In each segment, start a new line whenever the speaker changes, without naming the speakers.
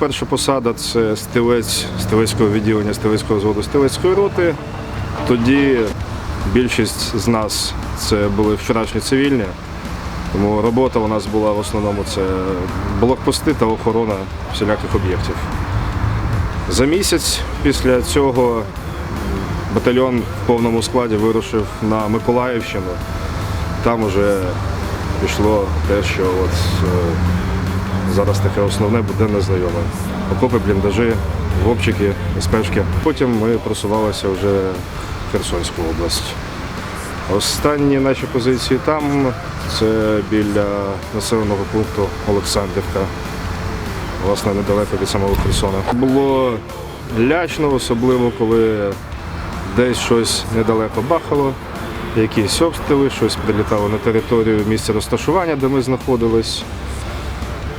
перша посада це стилець стилецького відділення стилецького зводу стилецької роти. Тоді більшість з нас це були вчорашні цивільні, тому робота у нас була в основному це блокпости та охорона всіляких об'єктів. За місяць після цього батальйон в повному складі вирушив на Миколаївщину. Там вже пішло те, що от, е, зараз таке основне буде незнайоме. Окопи, бліндажі, вовчики, спешки. Потім ми просувалися вже в Херсонську область. Останні наші позиції там це біля населеного пункту Олександрівка, власне, недалеко від самого Херсона. Було лячно, особливо коли десь щось недалеко бахало, якісь обстріли, щось прилітало на територію місця розташування, де ми знаходились.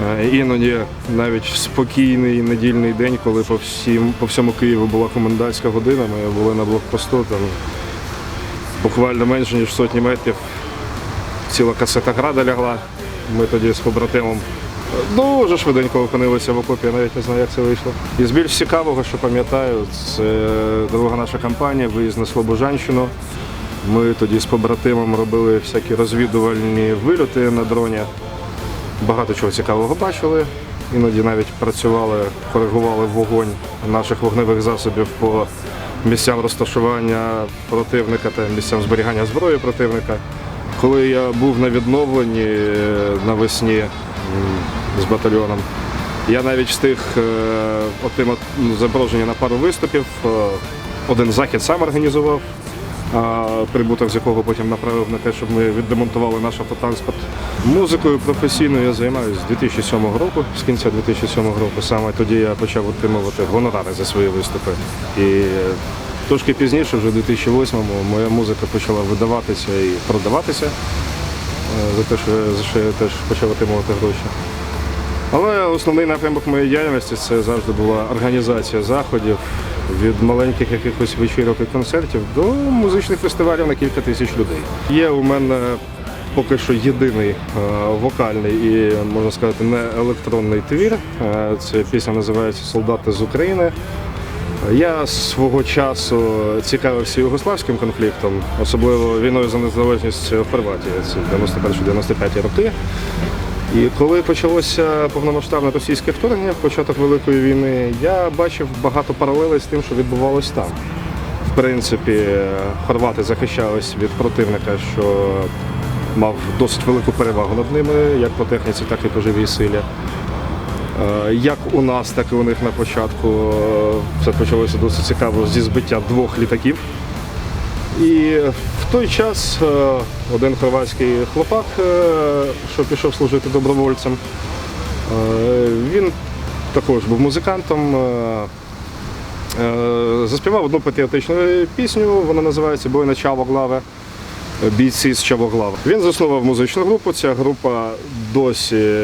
Е, Іноді навіть в спокійний недільний день, коли по, всім, по всьому Києву була комендантська година, ми були на блокпосту, там буквально менше ніж сотні метрів ціла касета града лягла. Ми тоді з побратимом дуже швиденько опинилися в окопі, я навіть не знаю, як це вийшло. І з більш цікавого, що пам'ятаю, це друга наша кампанія, виїзд на Слобожанщину. Ми тоді з побратимом робили всякі розвідувальні вильоти на дроні. Багато чого цікавого бачили. Іноді навіть працювали, коригували вогонь наших вогневих засобів по місцям розташування противника та місцям зберігання зброї противника. Коли я був на відновленні е, навесні з батальйоном, я навіть встиг е, отримати ну, запрошення на пару виступів. Е, Один захід сам організував, прибуток з якого потім направив на те, щоб ми відремонтували наш автотранспорт. Музикою професійно я займаюся з 2007 року, з кінця 2007 року. Саме тоді я почав отримувати гонорари за свої виступи. І е, трошки пізніше, вже в 2008-му, моя музика почала видаватися і продаватися. е, За те, що, за що я теж почав отримувати гроші. Але основний напрямок моєї діяльності це завжди була організація заходів від маленьких якихось вечірок і концертів до музичних фестивалів на кілька тисяч людей. Є у мене поки що єдиний е, вокальний і, можна сказати, не електронний твір. Е, Це пісня називається Солдати з України. Я свого часу цікавився югославським конфліктом, особливо війною за незалежність в Хорватії, це 91-95 роки. І коли почалося повномасштабне російське вторгнення, початок Великої війни, я бачив багато паралелей з тим, що відбувалось там. В принципі, хорвати захищались від противника, що мав досить велику перевагу над ними, як по техніці, так і по живій силі. Е, Як у нас, так і у них на початку е, все почалося досить цікаво зі збиття двох літаків. І в той час е, один хорватський хлопак, е, що пішов служити добровольцем, е, він також був музикантом. Заспівав одну патріотичну пісню, вона називається Бойна Чавоглаве. Бійці з Чавоглава. Він заснував музичну групу. Ця група досі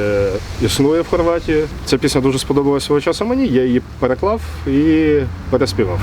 існує в Хорватії. Ця пісня дуже сподобалася свого часу мені. Я її переклав і переспівав.